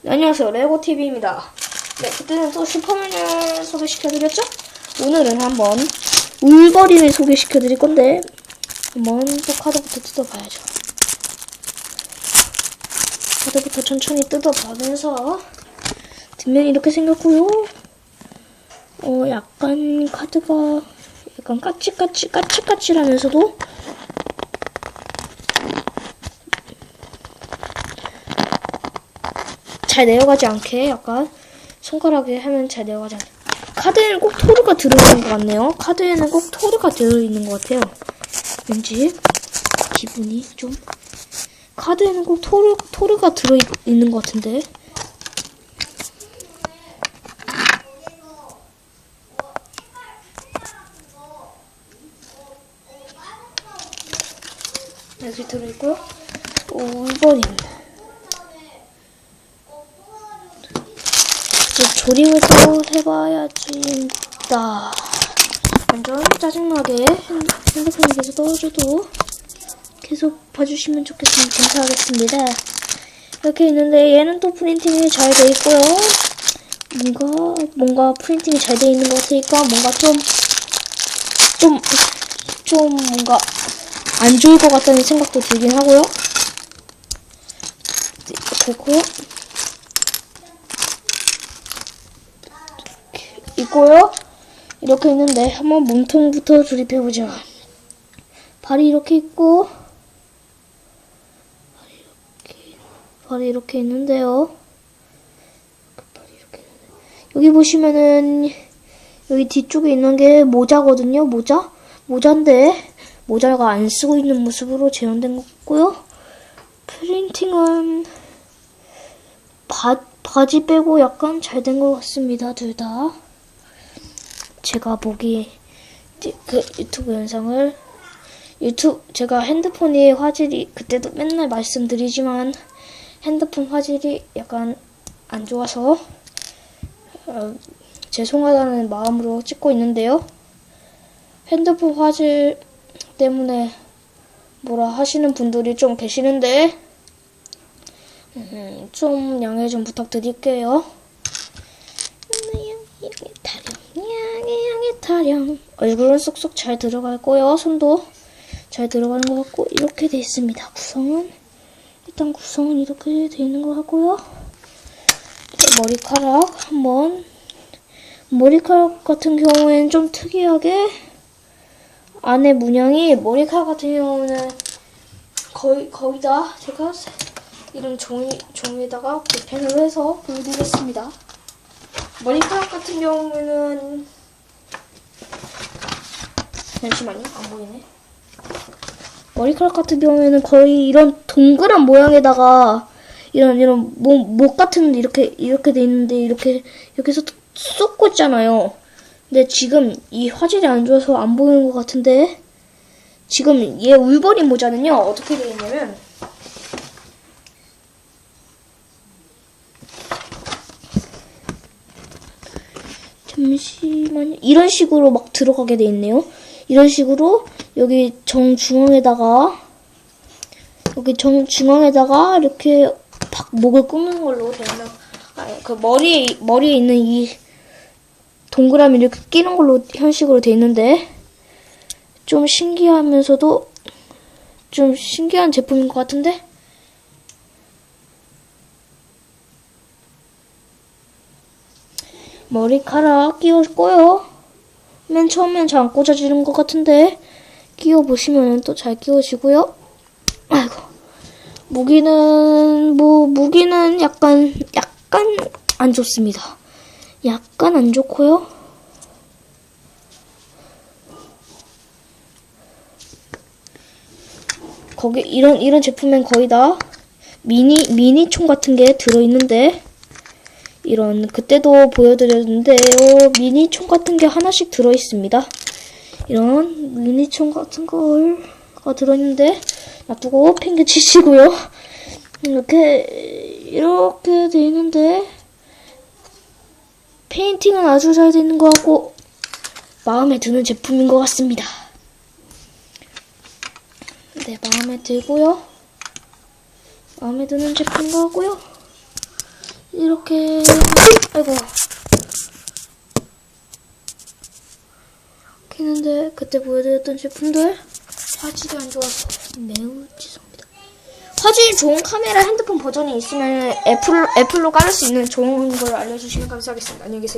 네, 안녕하세요. 레고TV입니다. 네, 그때는 또 슈퍼맨을 소개시켜드렸죠? 오늘은 한번 울버린을 소개시켜드릴 건데, 한번 또 카드부터 뜯어봐야죠. 카드부터 천천히 뜯어보면서, 뒷면이 이렇게 생겼고요. 어, 약간 카드가 약간 까칠까칠, 까칠까칠하면서도 잘 내려가지 않게 약간 손가락에 하면 잘 내려가지 않게. 카드에는 꼭 토르가 들어있는 것 같네요. 카드에는 꼭 토르가 들어있는 것 같아요. 왠지 기분이 좀. 카드에는 꼭 토르, 토르가 들어있는 것 같은데. 여기 들어있고요. 또 울버린 이제 조립을 또 해봐야지. 나 완전 짜증나게 핸- 핸드폰이 계속 떨어져도 계속 봐주시면 좋겠습니다. 감사하겠습니다. 이렇게 있는데 얘는 또 프린팅이 잘 돼 있고요. 뭔가 뭔가 프린팅이 잘 돼 있는 것 같으니까 뭔가 좀 좀, 좀 뭔가 안 좋을 것 같다는 생각도 들긴 하고요. 네, 그리고 있고요. 이렇게 있는데 한번 몸통부터 조립해보자. 발이 이렇게 있고 발이 이렇게 있는데요. 여기 보시면은 여기 뒤쪽에 있는 게 모자거든요. 모자 모자인데 모자가 안 쓰고 있는 모습으로 재현된 것 같고요. 프린팅은 바, 바지 빼고 약간 잘 된 것 같습니다. 둘 다. 제가 보기 그 유튜브 영상을 유튜브 제가 핸드폰이 화질이 그때도 맨날 말씀드리지만 핸드폰 화질이 약간 안 좋아서 어, 죄송하다는 마음으로 찍고 있는데요. 핸드폰 화질 때문에 뭐라 하시는 분들이 좀 계시는데 음, 좀 양해 좀 부탁드릴게요. 양의 타령, 양의 양의 타령. 얼굴은 쏙쏙 잘 들어갈고요. 손도 잘 들어가는 것 같고 이렇게 돼 있습니다. 구성은 일단 구성은 이렇게 돼 있는 것 같고요. 머리카락 한번 머리카락 같은 경우에는 좀 특이하게 안에 문양이 머리카락 같은 경우는 거의 거기다 제가 이런 종이 종이에다가 펜으로 해서 보여드리겠습니다. 머리카락 같은 경우에는 잠시만요 안 보이네 머리카락 같은 경우에는 거의 이런 동그란 모양에다가 이런 이런 목, 목 같은 이렇게 이렇게 돼 있는데 이렇게 이렇게 해서 쏟고 있잖아요 근데 지금 이 화질이 안 좋아서 안 보이는 것 같은데 지금 얘 울버린 모자는요 어떻게 되어 있냐면 잠시만요. 이런 식으로 막 들어가게 돼 있네요. 이런 식으로 여기 정중앙에다가 여기 정중앙에다가 이렇게 팍 목을 끄는 걸로 되면 아니 그 머리에 머리에 있는 이 동그라미 이렇게 끼는 걸로 형식으로 돼 있는데 좀 신기하면서도 좀 신기한 제품인 것 같은데 머리카락 끼웠고요. 맨 처음엔 잘 안 꽂아지는 것 같은데 끼워보시면 또 잘 끼워지고요. 아이고 무기는 뭐 무기는 약간 약간 안 좋습니다. 약간 안 좋고요. 거기 이런 이런 제품엔 거의 다 미니 미니 총 같은 게 들어 있는데 이런 그때도 보여드렸는데요. 미니 총 같은 게 하나씩 들어 있습니다. 이런 미니 총 같은 걸가 들어 있는데 놔두고 팽개 치시고요. 이렇게 이렇게 돼 있는데 페인팅은 아주 잘 되는 것 같고 마음에 드는 제품인 것 같습니다. 네, 마음에 들고요. 마음에 드는 제품 같고요. 이렇게 아이고 했는데 그때 보여드렸던 제품들 화질이 안 좋아서 매우 죄송합니다. 화질이 좋은 카메라 핸드폰 버전이 있으면 애플, 애플로 깔을 수 있는 좋은 걸 알려주시면 감사하겠습니다. 안녕히 계세요.